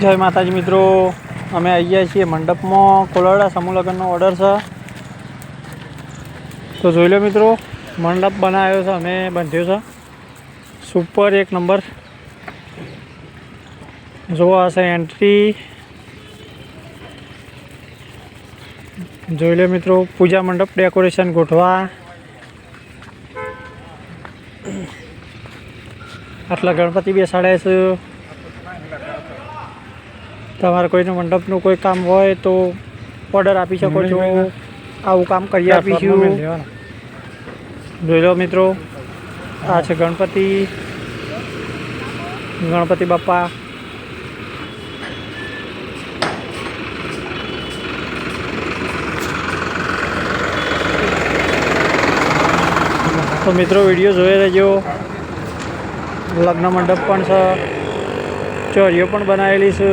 જય માતાજી મિત્રો. અમે આવી ગયા છીએ મંડપમાં. કોલાડા સમૂહ લગ્નનો ઓર્ડર છે. તો જોઈ લો મિત્રો, મંડપ બનાવ્યો છે, અમે બાંધ્યો છે. સુપર એક નંબર જોવા હશે એન્ટ્રી જોઈ લો મિત્રો, પૂજા મંડપ ડેકોરેશન ગોઠવા. આટલા ગણપતિ બેસાડ્યા છે. તમારે કોઈનું મંડપનું કોઈ કામ હોય તો ઓર્ડર આપી શકો છો. આવું કામ કરી આપીશું. જોઈ લો મિત્રો આ છે ગણપતિ. ગણપતિ બાપા. તો મિત્રો વીડિયો જોઈ રહેજો લગ્ન મંડપ પણ છે. ચોરીઓ પણ બનાવેલી છે.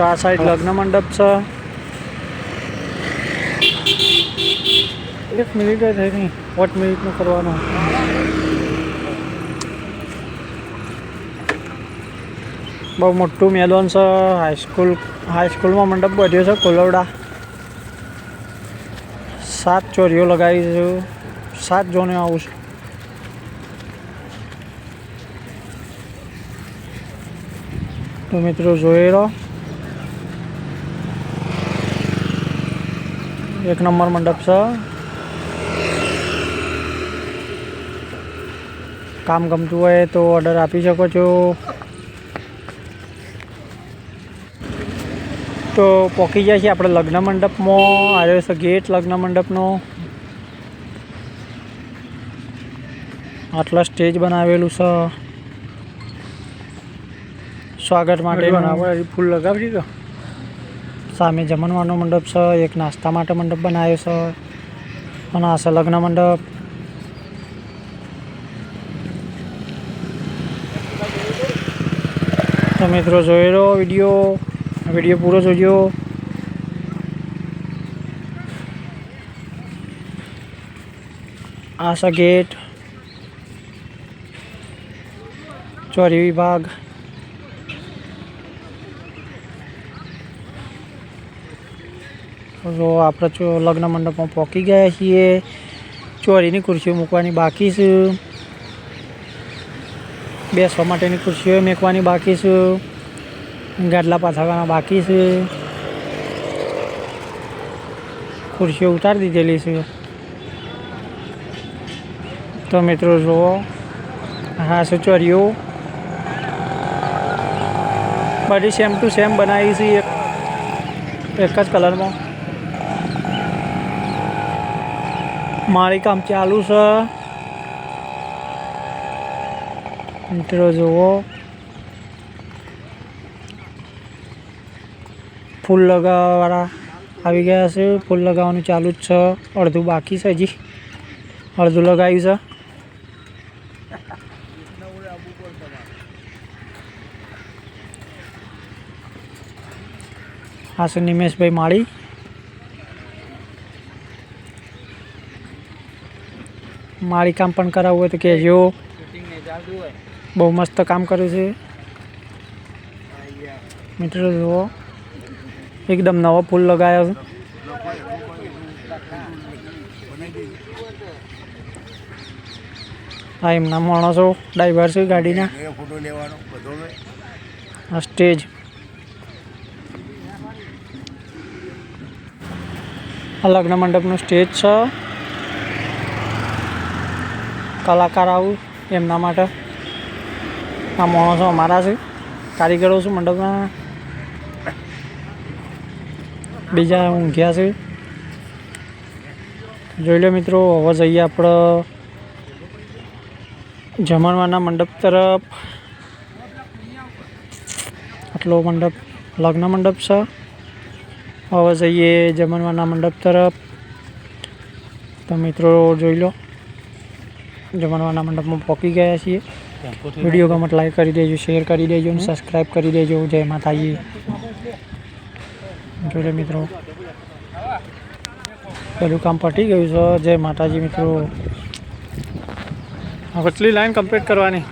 તો આ સાઈડ લગ્ન મંડપ છે. એક મિનિટ જ થઈ નહીં. પાંચ મિનિટનું કરવાનું? બહુ મોટું મેદાન છે. હાઈસ્કૂલ હાઈસ્કૂલમાં મંડપ બધ્યો છે, કોલવડા. સાત ચોરીઓ લગાવી છે. સાત જોને આવું છું. તો મિત્રો જોઈ રહો એક નંબર મંડપ છે. કામ ગમતું હોય તો ઓર્ડર આપી શકો છો. તો પોકી જાય છે આપણે લગ્ન મંડપમાં. આવ્યો છે ગેટ લગ્ન મંડપનો. આટલા સ્ટેજ બનાવેલું છે. સ્વાગત માટે. ફૂલ લગાવી દીધો સામે જમણવાનો મંડપ છે, એક નાસ્તા માટે મંડપ બનાવ્યો છે, અને આ છે લગ્ન મંડપ. તો મિત્રો જોઈ રહ્યો વીડિયો વીડિયો પૂરો જોજો. આ છે ગેટ. ચોરી વિભાગ. તો આપણે જો લગ્ન મંડપમાં પહોંચી ગયા છીએ, ચોરીની ખુરશીઓ મૂકવાની બાકી છે. બેસવા માટેની ખુરશીઓ મૂકવાની બાકી છે. ગાડલા પાથરવાના બાકી છે. ખુરશીઓ ઉતારી દીધેલી છે. તો મિત્રો જુઓ હા છે ચોરીઓ. બધી સેમ ટુ સેમ બનાવી છે એક એક જ કલરમાં મારી કામ ચાલુ છે. મિત્રો, જુઓ. ફૂલ લગાવવાળા આવી ગયા છે. ફૂલ લગાવવાનું ચાલુ જ છે. અડધું બાકી છે હજી. અડધું લગાવ્યું છે. આ છે નિમેશભાઈ માળી. માળી કામ પણ કરાવવું હોય તો કહેજો. બહુ મસ્ત કામ કર્યું છે. મિત્રો જુઓ. એકદમ નવો ફૂલ લગાવ્યો છે. હા એમના માણસો ડ્રાઈવર છે ગાડીના. આ સ્ટેજ. આ લગ્ન મંડપનું સ્ટેજ છે. કલાકાર આવું એમના માટે. આ માણસો અમારા છે. કારીગરો છું મંડપના. બીજા ઊંઘ્યા છે. જોઈ લો મિત્રો, હવે જઈએ આપણે જમણવાના મંડપ તરફ. આટલો મંડપ, લગ્ન મંડપ છે. હવે જઈએ જમણવાના મંડપ તરફ. તો મિત્રો, જોઈ લો. જમણવારના મંડપમાં પહોંચી ગયા છીએ. વીડિયો ગમત લાઈક કરી દેજો શેર કરી દેજો અને સબસ્ક્રાઈબ કરી દેજો. જય માતાજી. જોડે મિત્રો પેલું કામ પટી ગયું છે. જય માતાજી મિત્રો. કેટલી લાઈન કમ્પ્લીટ કરવાની?